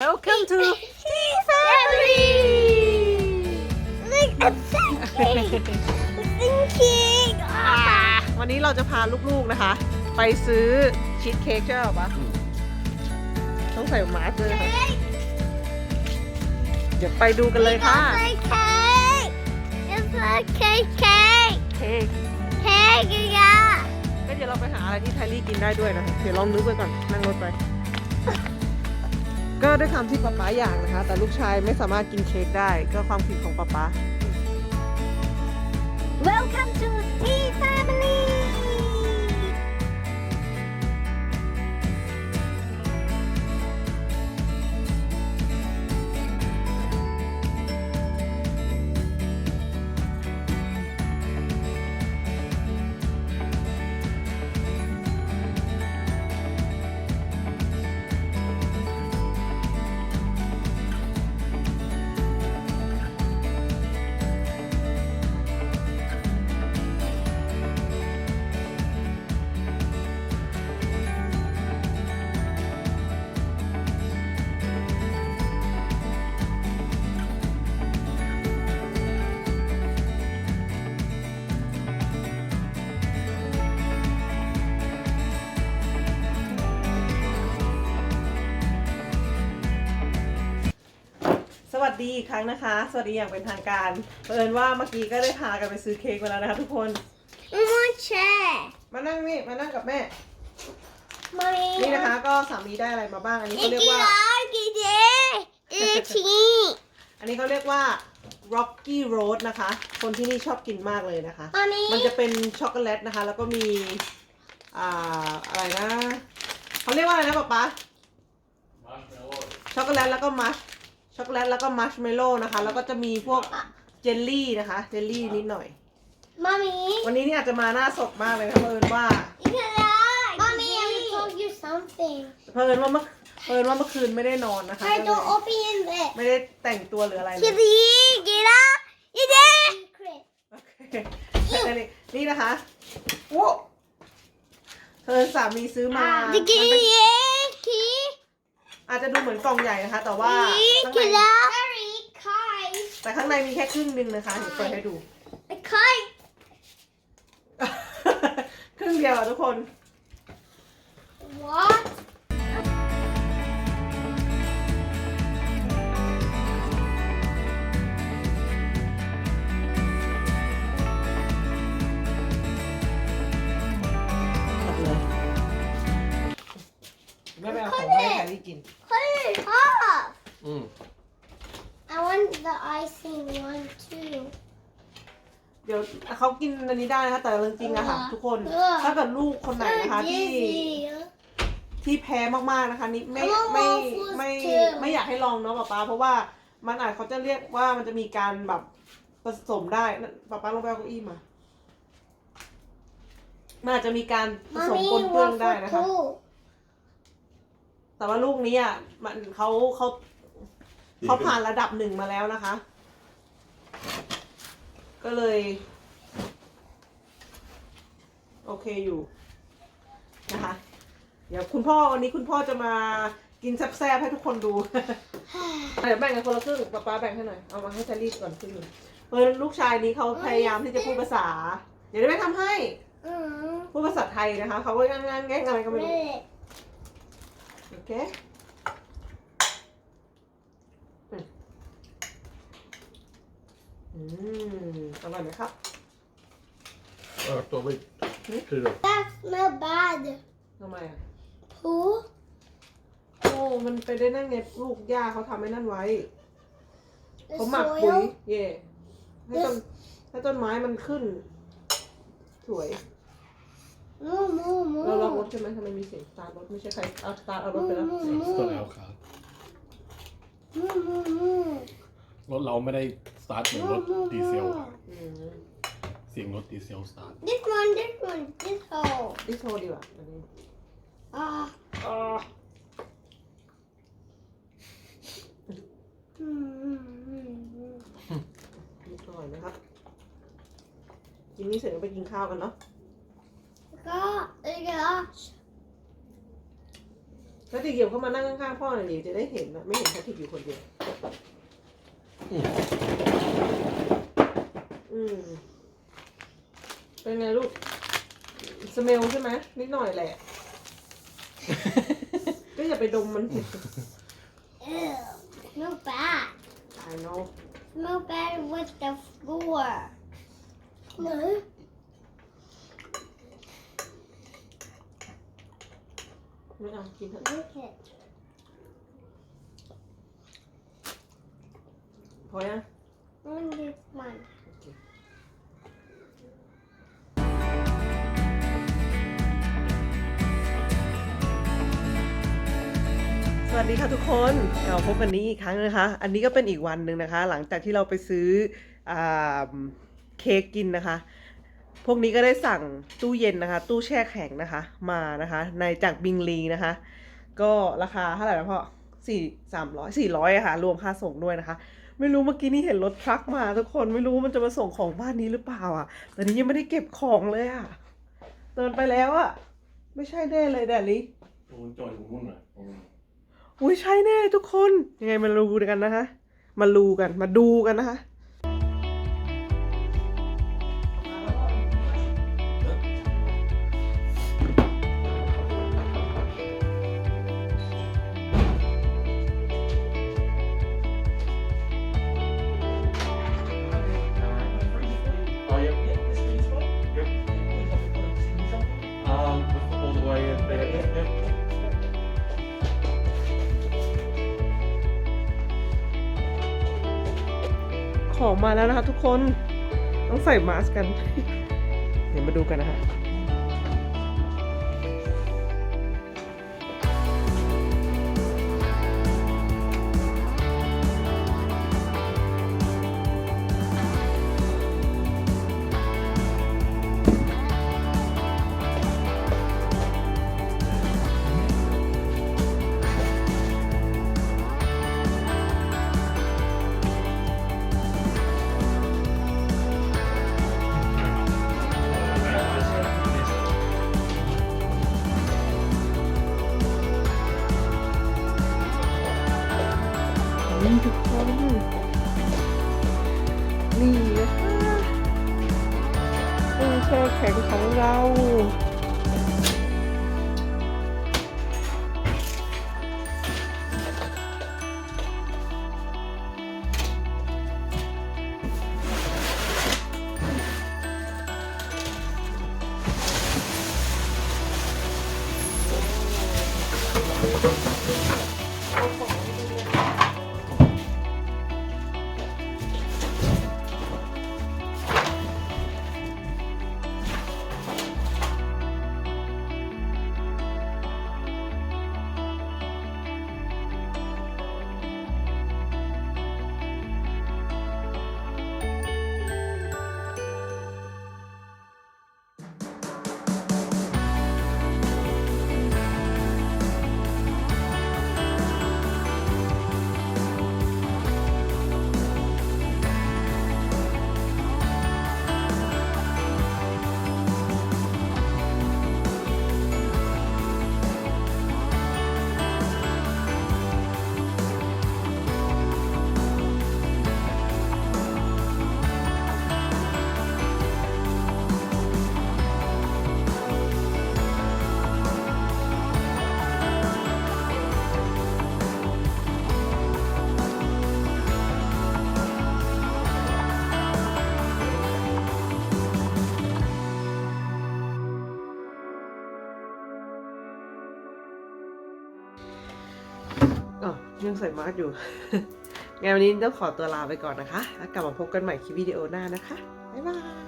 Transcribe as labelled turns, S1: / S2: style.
S1: Welcome to
S2: Tea Family! Look at that cake! Thinking!
S1: วันนี้เราจะพาลูกๆนะคะ ไปซื้อชีสเค้กใช่ไหมปะต้องใส่มาสก์ด้วยนะคะเดี๋ยวไปดูกันเลยค่ะ
S2: It's a cake! It's a cake cake!
S1: เค้ก
S2: Cake, yeah!
S1: ก็เดี๋ยวเราไปหาอะไรที่ไทลี่กินได้ด้วยนะคะเดี๋ยวลองนึกไปก่อนนั่งรถไป ก็ด้วยคำที่ป๊าป๊าอยากนะคะ แต่ลูกชายไม่สามารถกินเค้กได้ก็ความผิดของป๊าป๊า วัสดีอีกครั้งนะคะ สวัสดีอย่างเป็นทางการเผอิญว่าเมื่อกี้ก็ได้พากันไปซื้อเค้กมาแล้วนะคะทุกคน
S2: One chair!
S1: มานั่งนี่มานั่งกับแม่
S2: Mommy!
S1: นี่นะคะ ก็สามีได้อะไรมาบ้าง อันนี้เขาเรียกว่า
S2: Itchy!
S1: อันนี้เขาเรียกว่า Rocky Road นะคะ คนที่นี่ชอบกินมากเลยนะคะ
S2: Mommy!
S1: มันจะเป็นช็อกโกแลตนะคะ แล้วก็มี อ่า อะไรนะ เขาเรียกว่าอะไรนะป๊าป๊า ช็อกโกแลตแล้วก็มัช ช็อกโกแลตแล้วก็มัชเมลโล่นะคะ แล้วก็จะมีพวกเจลลี่นะคะ เจลลี่นิดหน่อย
S2: Mommy!
S1: วันนี้นี่อาจจะมาหน้าสดมากเลยนะคะเผอิญว่า
S2: Mommy, I'm gonna tell you something.
S1: เผอิญว่าเมื่อเผอิญว่าเมื่อคืนไม่ได้นอนนะคะ
S2: Try
S1: ก็
S2: to
S1: เลย
S2: open it.
S1: ไม่ได้แต่งตัวหรืออะไรเลย
S2: Kitty, get up! You did! Secret.
S1: โอเคแต่นี่นี่นะคะโว้เธอสามีซื้อมา
S2: The
S1: มันเป็น
S2: kitty,
S1: อาจจะดูเหมือนกล่องใหญ่นะคะ แต่ว่าข้างใน
S2: Get up! Very kind.
S1: แต่ข้างในมีแค่ครึ่งหนึงนะคะเดี๋ยวเปิดให้ดู
S2: A kite.
S1: ครึ่งเดียวอะทุกคน
S2: What?
S1: ไม่ไปเอาของให้แครี่กิน
S2: Cut it off.
S3: อืม
S2: I want the icing one too.
S1: เดี๋ยวเขากินอันนี้ได้นะคะ แต่จริงๆอะค่ะ ทุกคน
S2: เออ
S1: ถ้าเกิดลูกคนไหนนะคะ ที่
S2: Dizzy.
S1: ที่แพ้มากๆนะคะนี่ไม่
S2: I want
S1: ไม่
S2: waffles
S1: ไม่
S2: too
S1: ไม่อยากให้ลองเนาะป๊าป๊าเพราะว่ามันอาจเขาจะเรียกว่ามันจะมีการแบบผสมได้นั่นป๊าป๊าลงไปเอาเก้าอี้มามันอาจจะมีการผสม
S2: Mommy,
S1: ปนเปื้อนได้
S2: waffle
S1: นะคะ
S2: too.
S1: แต่ว่าลูกนี้อะมันเขาเขาเขาผ่านระดับหนึ่งมาแล้วนะคะ ก็เลย โอเคอยู่นะคะ เดี๋ยวคุณพ่อวันนี้คุณพ่อจะมากินแซ่บๆให้ทุกคนดูเดี๋ยวแบ่งกันคนละครึ่งป๊าป๊าแบ่งให้หน่อย เอามาให้แซลลี่ก่อนครึ่งหนึ่งเพราะลูกชายนี้เขาพยายามที่จะพูดภาษา เดี๋ยวได้ไม่ทำให้
S2: Mm.
S1: พูดภาษาไทยนะคะ เขาก็งานงานแง่งอะไรก็ไม่รู้
S2: Red.
S1: โอเคอืมอืมอร่อยไหมครับ
S3: เออตัวไม่คือ
S2: That's not bad.
S1: ทำไมอะ
S2: Pooh.
S1: โอ้มันไปได้นั่นไงลูกย่าเขาทำให้นั่นไว้
S2: The
S1: เขาหมักปุ๋ย
S2: soil.
S1: เย่ให้ต้นให้ต้นไม้มันขึ้น สวย
S2: Moo, moo,
S1: เราล็อกร
S2: moo.
S1: ถใช่ไหมทำไมมีเสียงสตาร์ทรถไม่ใช่ใครเอาสตาร์ทเอารถไปแล้ว
S2: Moo,
S3: ตัว
S2: moo,
S3: แอ
S2: moo.
S3: ลคา
S2: Moo, moo, moo.
S3: รถเราไม่ได้สตาร์ทเหมือนรถดีเซลอะ
S1: อืม
S3: เสียงรถดีเซลสตาร์ท
S2: This one, this one, this hole.
S1: ดิโชว์ดีกว่าอันนี้
S2: Ah.
S1: อ๋อ
S2: Mm, mm, mm, mm.
S1: นี่อร่อยนะครับกินนี่เสร็จก็ไปกินข้าวกันเนาะ
S2: Gosh, gosh.
S1: แล้ว ติกเหยียบเข้ามานั่งข้างๆพ่อหน่อยดิจะได้เห็นนะไม่เห็นแพทริกอยู่คนเดียวอืมเป็นไงลูกสเมลใช่ไหมนิดหน่อยแหละ ก็อย่าไปดมมัน
S2: Ew. Smell bad.
S1: I know
S2: Smell bad with the floor. No.
S1: ไม่เอากินเถอะ
S2: Look it.
S1: พอยัง
S2: On this one.
S1: สวัสดีค่ะทุกคนเราพบกันนี้อีกครั้งนะคะ อันนี้ก็เป็นอีกวันหนึ่งนะคะ หลังจากที่เราไปซื้ออาเค้กกินนะคะ พวกนี้ก็ได้สั่งตู้เย็นนะคะ ตู้แช่แข็งนะคะ มานะคะ ในจากบิงลีนะคะ ก็ราคาเท่าไหร่นะพ่อสี่สามร้อยสี่ร้อยอะค่ะ รวมค่าส่งด้วยนะคะ ไม่รู้เมื่อกี้นี้เห็นรถทรัคมาทุกคนไม่รู้ว่ามันจะมาส่งของบ้านนี้หรือเปล่าอะแต่นี้ยังไม่ได้เก็บของเลยอะเดินไปแล้วอะไม่ใช่แน่เลยแดดลี่
S3: โอ้ยจอยของมุ่นอะ
S1: อุ้ยใช่แน่ทุกคนยังไงมาดูกันนะคะมาดูกันมาดูกันนะคะ มาแล้วนะคะทุกคน ต้องใส่มาสก์กัน เดี๋ยวมาดูกันนะคะ ยังใส่มาสก์อยู่งั้นวันนี้ต้องขอตัวลาไปก่อนนะคะ แล้วกลับมาพบกันใหม่คลิปวิดีโอหน้านะคะ บ๊ายบาย